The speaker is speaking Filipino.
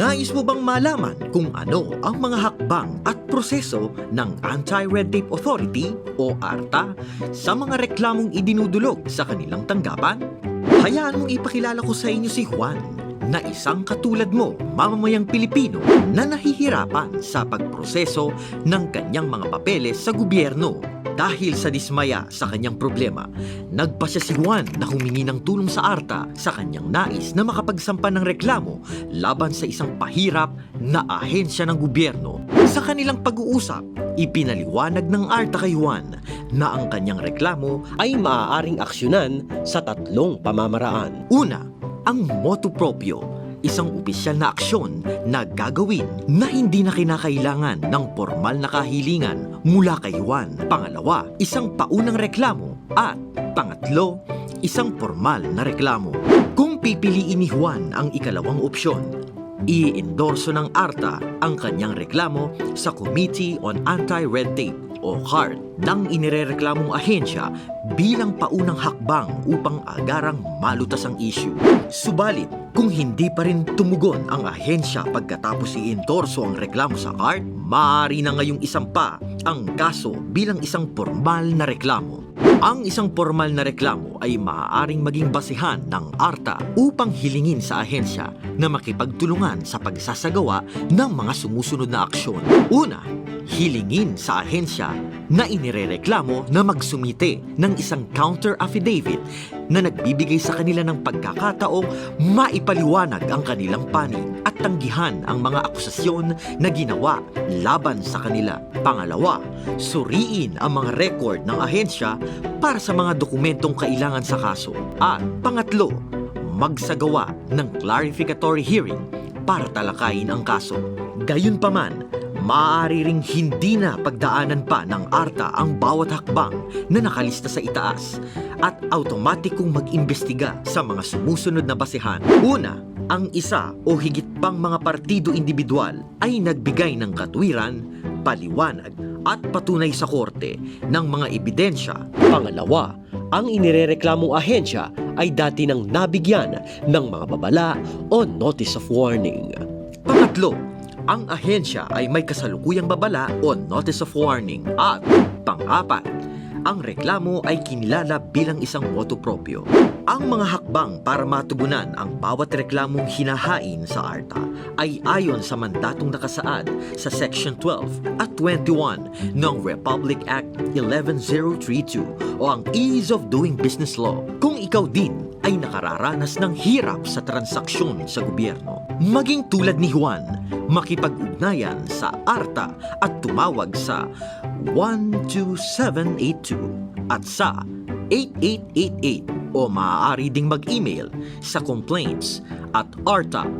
Nais mo bang malaman kung ano ang mga hakbang at proseso ng Anti-Red Tape Authority o ARTA sa mga reklamong idinudulog sa kanilang tanggapan? Hayaan mong ipakilala ko sa inyo si Juan na isang katulad mo, mamamayang Pilipino na nahihirapan sa pagproseso ng kanyang mga papeles sa gobyerno. Dahil sa dismaya sa kanyang problema, nagpa siya si Juan na humingi ng tulong sa ARTA sa kanyang nais na makapagsampa ng reklamo laban sa isang pahirap na ahensya ng gobyerno. Sa kanilang pag-uusap, ipinaliwanag ng ARTA kay Juan na ang kanyang reklamo ay maaaring aksyonan sa tatlong pamamaraan. Una, ang motu proprio, isang opisyal na aksyon na gagawin na hindi na kinakailangan ng formal na kahilingan mula kay Juan. Pangalawa, isang paunang reklamo. At pangatlo, isang formal na reklamo. Kung pipiliin ni Juan ang ikalawang opsyon, i-endorso ng ARTA ang kanyang reklamo sa Committee on Anti-Red Tape o CART ng inirereklamong ahensya bilang paunang hakbang upang agarang malutas ang issue. Subalit, kung hindi pa rin tumugon ang ahensya pagkatapos i-endorso ang reklamo sa CART, maaari na ngayong isampa ang kaso bilang isang formal na reklamo. Ang isang formal na reklamo ay maaaring maging basihan ng ARTA upang hilingin sa ahensya na makipagtulungan sa pagsasagawa ng mga sumusunod na aksyon. Una, hilingin sa ahensya na inirereklamo na magsumite ng isang counter affidavit na nagbibigay sa kanila ng pagkakataong maipaliwanag ang kanilang panig at tanggihan ang mga akusasyon na ginawa laban sa kanila. Pangalawa, suriin ang mga record ng ahensya para sa mga dokumentong kailangan sa kaso. At pangatlo, magsagawa ng clarificatory hearing para talakayin ang kaso. Gayunpaman, maaari ring hindi na pagdaanan pa ng ARTA ang bawat hakbang na nakalista sa itaas at automatikong mag-imbestiga sa mga sumusunod na basehan. Una, ang isa o higit pang mga partido individual ay nagbigay ng katwiran, paliwanag at patunay sa korte ng mga ebidensya Pangalawa, ang inirereklamong ahensya ay dati nang nabigyan ng mga babala o notice of warning. Pangatlo, ang ahensya ay may kasalukuyang babala o notice of warning. At pang-apat, ang reklamo ay kinilala bilang isang motu proprio. Ang mga hakbang para matugunan ang bawat reklamong hinahain sa ARTA ay ayon sa mandatong nakasaad sa Section 12 at 21 ng Republic Act 11032 o ang Ease of Doing Business Law. Kung ikaw din ay nakararanas ng hirap sa transaksyon sa gobyerno. Maging tulad ni Juan, makipag-ugnayan sa ARTA at tumawag sa 12782 at sa 8888 o maaari ding mag-email sa complaints at arta.gov.ph.